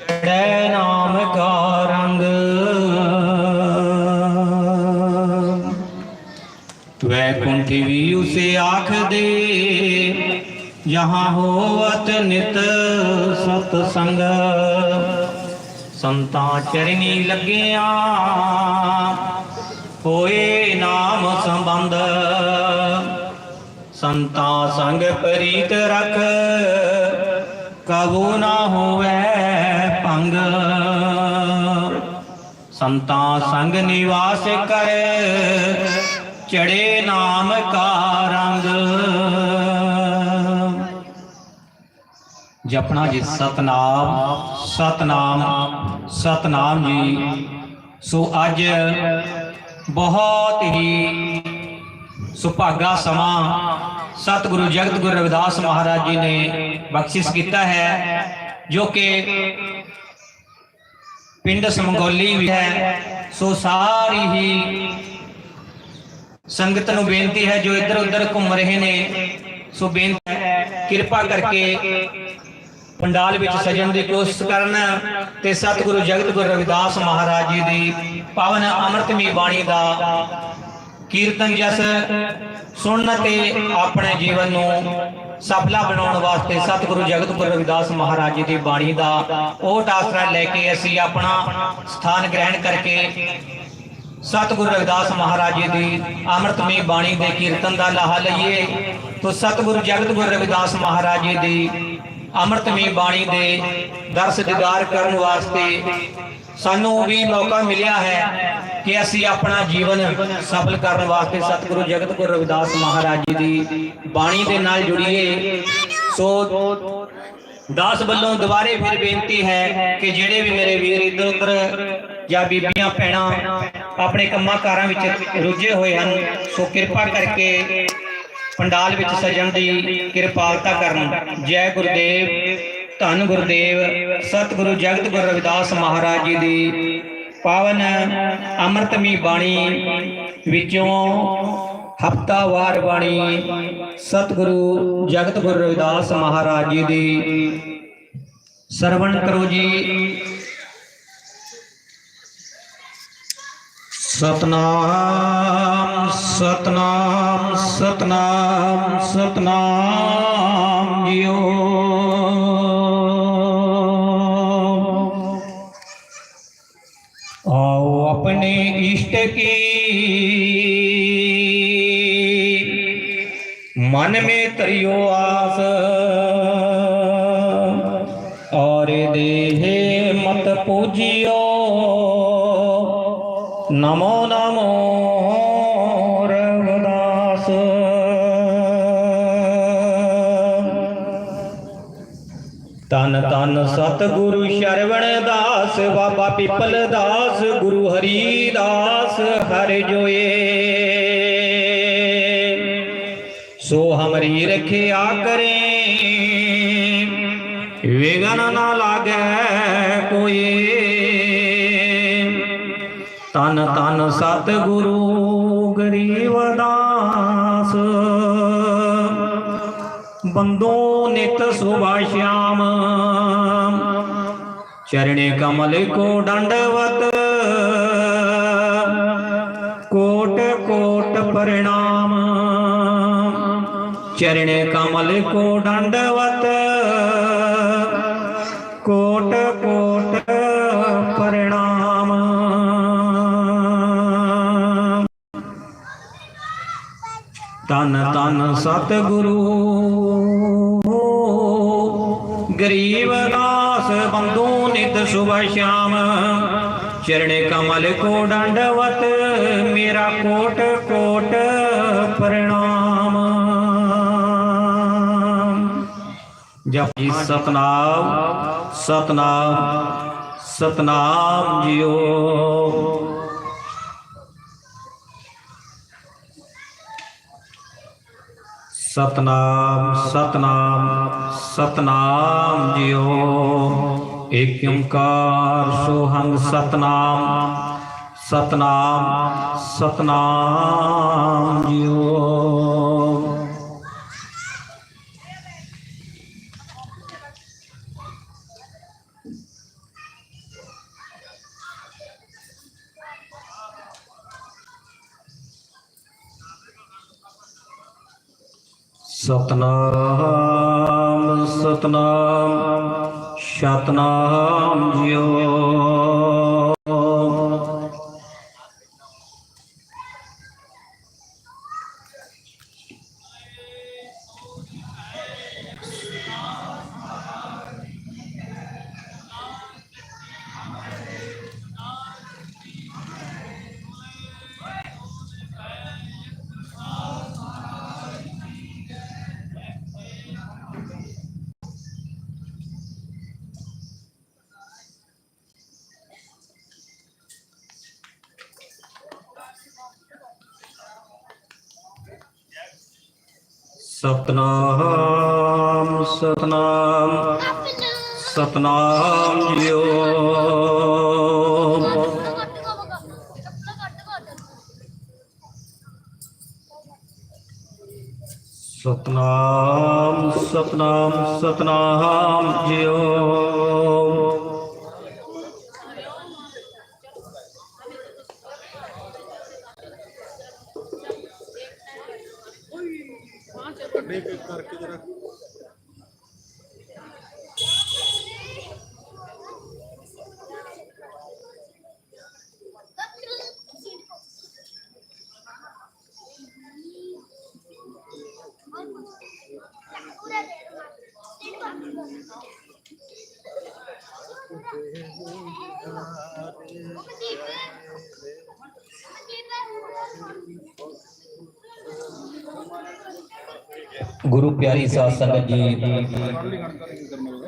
ਚੜੈ ਨਾਮ ਕਾ ਰੰਗ। ਵੈਕੁੰਠੀ ਵੀ ਉਸੇ ਆਖ ਦੇ ਯਹਾਂ ਹੋਵਤ ਨਿਤ ਸਤ ਸੰਗ ਸੰਤਾਂ ਚਰਨੀ ਲੱਗਿਆ, ਹੋਏ ਨਾਮ ਸੰਬੰਧ। ਸੰਤਾਂ ਸੰਗ ਪ੍ਰੀਤ ਰਖ ਕਬੂ ਨਾ ਹੋਵੇ ਭੰਗ ਸੰਤਾਂ ਸੰਗ ਨਿਵਾਸ ਕਰ, ਚੜੇ ਨਾਮ ਕਾ ਰੰਗ। ਜਪਣਾ ਜੀ ਸਤਨਾਮ ਸਤਨਾਮ ਸਤਨਾਮ ਜੀ। ਸੋ ਅੱਜ ਬਹੁਤ ਹੀ ਸੁਭਾਗਾ ਸਮਾਂ ਸਤਿਗੁਰੂ ਜਗਤ ਗੁਰੂ ਰਵਿਦਾਸ ਮਹਾਰਾਜ ਜੀ ਨੇ ਬਖਸ਼ਿਸ਼ ਕੀਤਾ ਹੈ, ਜੋ ਕਿ ਪਿੰਡ ਸਮਗੋਲੀ ਵੀ ਹੈ। ਸੋ ਸਾਰੀ ਹੀ ਸੰਗਤ ਨੂੰ ਬੇਨਤੀ ਹੈ, ਜੋ ਇੱਧਰ ਉੱਧਰ ਘੁੰਮ ਰਹੇ ਨੇ, ਸੋ ਬੇਨਤੀ ਕਿਰਪਾ ਕਰਕੇ ਪੰਡਾਲ ਵਿੱਚ ਸਜਣ ਦੀ ਕੋਸ਼ਿਸ਼ ਕਰਨ ਤੇ ਸਤਿਗੁਰੂ ਜਗਤ ਗੁਰੂ ਰਵਿਦਾਸ ਮਹਾਰਾਜ ਜੀ ਦੀ ਪਾਵਨ ਅੰਮ੍ਰਿਤਮਈ ਬਾਣੀ ਦਾ ਕੀਰਤਨ ਜਸ ਸੁਣਨ ਤੇ ਆਪਣੇ ਜੀਵਨ ਨੂੰ ਸਫਲਾ ਬਣਾਉਣ ਵਾਸਤੇ ਸਤਿਗੁਰੂ ਜਗਤ ਰਵਿਦਾਸ ਮਹਾਰਾਜ ਜੀ ਦੀ ਬਾਣੀ ਦਾ ਓਟ ਆਸਰਾ ਲੈ ਕੇ ਅਸੀਂ ਆਪਣਾ ਸਥਾਨ ਗ੍ਰਹਿਣ ਕਰਕੇ ਸਤਿਗੁਰੂ ਰਵਿਦਾਸ ਮਹਾਰਾਜ ਜੀ ਦੀ ਅੰਮ੍ਰਿਤਮਈ ਬਾਣੀ ਦੇ ਕੀਰਤਨ ਦਾ ਲਾਹਾ ਲਈਏ, ਤੋ ਸਤਿਗੁਰੂ ਜਗਤ ਗੁਰੂ ਰਵਿਦਾਸ ਮਹਾਰਾਜ ਜੀ ਦੀ ਅੰਮ੍ਰਿਤਮਈ ਬਾਣੀ ਦੇ ਦਰਸ ਦੀਦਾਰ ਕਰਨ ਵਾਸਤੇ ਸਾਨੂੰ ਵੀ ਮੌਕਾ ਮਿਲਿਆ ਹੈ ਕਿ ਅਸੀਂ ਆਪਣਾ ਜੀਵਨ ਸਫਲ ਕਰਨ ਵਾਸਤੇ ਸਤਿਗੁਰੂ ਜਗਤ ਗੁਰੂ ਰਵਿਦਾਸ ਮਹਾਰਾਜ ਜੀ ਦੀ ਬਾਣੀ ਦੇ ਨਾਲ ਜੁੜੀਏ। ਸੋ ਦਾਸ ਵੱਲੋਂ ਦੁਬਾਰੇ ਫਿਰ ਬੇਨਤੀ ਹੈ ਕਿ ਜਿਹੜੇ ਵੀ ਮੇਰੇ ਵੀਰ ਇੱਧਰ ਉੱਧਰ ਜਾਂ ਬੀਬੀਆਂ, ਭੈਣਾਂ ਆਪਣੇ ਕੰਮਾਂ ਕਾਰਾਂ ਵਿੱਚ ਰੁੱਝੇ ਹੋਏ ਹਨ, ਸੋ ਕਿਰਪਾ ਕਰਕੇ ਪੰਡਾਲ ਵਿੱਚ ਸਜਣ ਦੀ ਕਿਰਪਾਲਤਾ ਕਰਨ। ਜੈ ਗੁਰਦੇਵ। ਧੰਨ ਗੁਰਦੇਵ, ਸਤਿਗੁਰੂ ਜਗਤ ਗੁਰੂ ਰਵਿਦਾਸ ਮਹਾਰਾਜ ਜੀ ਦੀ ਪਾਵਨ ਅੰਮ੍ਰਿਤਮੀ ਬਾਣੀ ਵਿੱਚੋਂ ਹਫਤਾਵਾਰ ਬਾਣੀ ਸਤਿਗੁਰੂ ਜਗਤ ਗੁਰੂ ਰਵਿਦਾਸ ਮਹਾਰਾਜ ਜੀ ਦੀ ਸਰਵਣ ਕਰੋ ਜੀ। ਸਤਨਾਮ ਸਤਨਾਮ ਸਤਨਾਮ ਸਤਨਾਮ ਜੀਓ। ਕੀ? ਮਨ ਮੇ ਧਰਿਓ ਆਸ ਔਰ ਦੇਹ ਮਤ ਪੂਜਿਓ। ਨਮੋ ਨਮੋ ਤਨ ਸਤਿਗੁਰੂ ਸ਼ਰਵਣ ਦਾਸ, ਬਾਬਾ ਪਿੱਪਲ ਦਾਸ, ਗੁਰੂ ਹਰੀ ਦਾਸ ਹਰਿ ਜੋਏ। ਸੋ ਹਮਰੀ ਰਖਿਆ ਕਰੇ, ਵਿਗਨ ਨਾ ਲਾਗੇ ਕੋਈ ਤਨ ਤਨ ਸਤ ਗਰੀਬ ਦਾਸ ਬੰਦੋ ਨਿਤ ਸੁਭਾ ਸ਼ਾਮ ਚਰਣੇ ਕਮਲ ਕੋ ਦੰਡਵਤ ਕੋਟ ਕੋਟ ਪ੍ਰਣਾਮ। ਚਰਣੇ ਕਮਲ ਕੋ ਦੰਡਵਤ ਕੋਟ ਕੋਟ ਪ੍ਰਣਾਮ। ਤਨ ਤਨ ਸਤਿਗੁਰੂ। ਗਰੀਬ ਦਾਸ ਬੰਦੂ ਨਿਤ ਸੁਭ ਸ਼ਾਮ। ਚਰਣੇ ਕਮਲ ਕੋ ਡੰਡਵਤ ਮੇਰਾ ਕੋਟ ਕੋਟ ਪ੍ਰਣਾਮ। ਜਪੀ ਸਤਨਾਮ ਸਤਨਾਮ ਸਤਨਾਮ ਜੀਓ। ਸਤਨਾਮ ਸਤਨਾਮ ਸਤਨਾਮ ਜਿਉ ਏਕ ਓੰਕਾਰ ਸੋਹੰਗ ਸਤਨਾਮ ਸਤਨਾਮ ਸਤਨਾਮ ਜਿਉ ਸਤਨਾਮ ਸਤਨਾਮ ਸਤਨਾਮ ਜਿਓ। ਸਤਨਾਮ ਸਤਨਾਮ ਸਤਨਾਮ ਜਿਓ। ਸਤਨਾਮ ਸਤਨਾਮ ਸਤਨਾਮ ਜਿਓ। करके जरा Thank you. ਗੁਰੂ ਪਿਆਰੀ ਸਾਧ ਸੰਗਤ ਜੀ।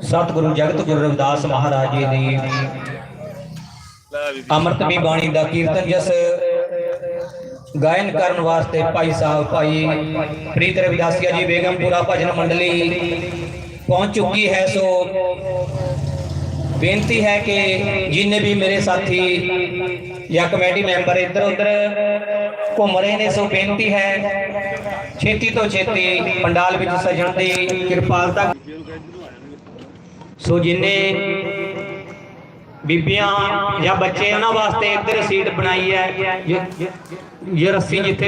ਸਤਿਗੁਰੂ ਜਗਤ ਗੁਰੂ ਰਵਿਦਾਸ ਮਹਾਰਾਜ ਜੀ ਦੀ ਅੰਮ੍ਰਿਤਮੀ ਬਾਣੀ ਦਾ ਕੀਰਤਨ ਜਸ ਗਾਇਨ ਕਰਨ ਵਾਸਤੇ ਭਾਈ ਸਾਹਿਬ, ਭਾਈ ਪ੍ਰੀਤ ਰਵਿਦਾਸੀਆ ਜੀ ਬੇਗਮਪੁਰਾ ਭਜਨ ਮੰਡਲੀ ਪਹੁੰਚ ਚੁੱਕੀ ਹੈ। ਸੋ ਬੇਨਤੀ ਹੈ ਕਿ ਜਿੰਨੇ ਵੀ ਮੇਰੇ ਸਾਥੀ ਜਾਂ ਕਮੇਟੀ ਮੈਂਬਰ ਇੱਧਰ ਉੱਧਰ ਘੁੰਮ ਰਹੇ ਨੇ, ਸੋ ਬੇਨਤੀ ਹੈ ਛੇਤੀ ਤੋਂ ਛੇਤੀ ਪੰਡਾਲ ਵਿੱਚ ਸਜਣ ਦੀ ਕਿਰਪਾਲਤਾ ਸੋ ਜਿੰਨੇ ਬੀਬੀਆਂ ਜਾਂ ਬੱਚੇ ਉਹਨਾਂ ਵਾਸਤੇ ਇੱਧਰ ਸੀਟ ਬਣਾਈ ਹੈ ਇਹ- ਰੱਸੀ ਜਿੱਥੇ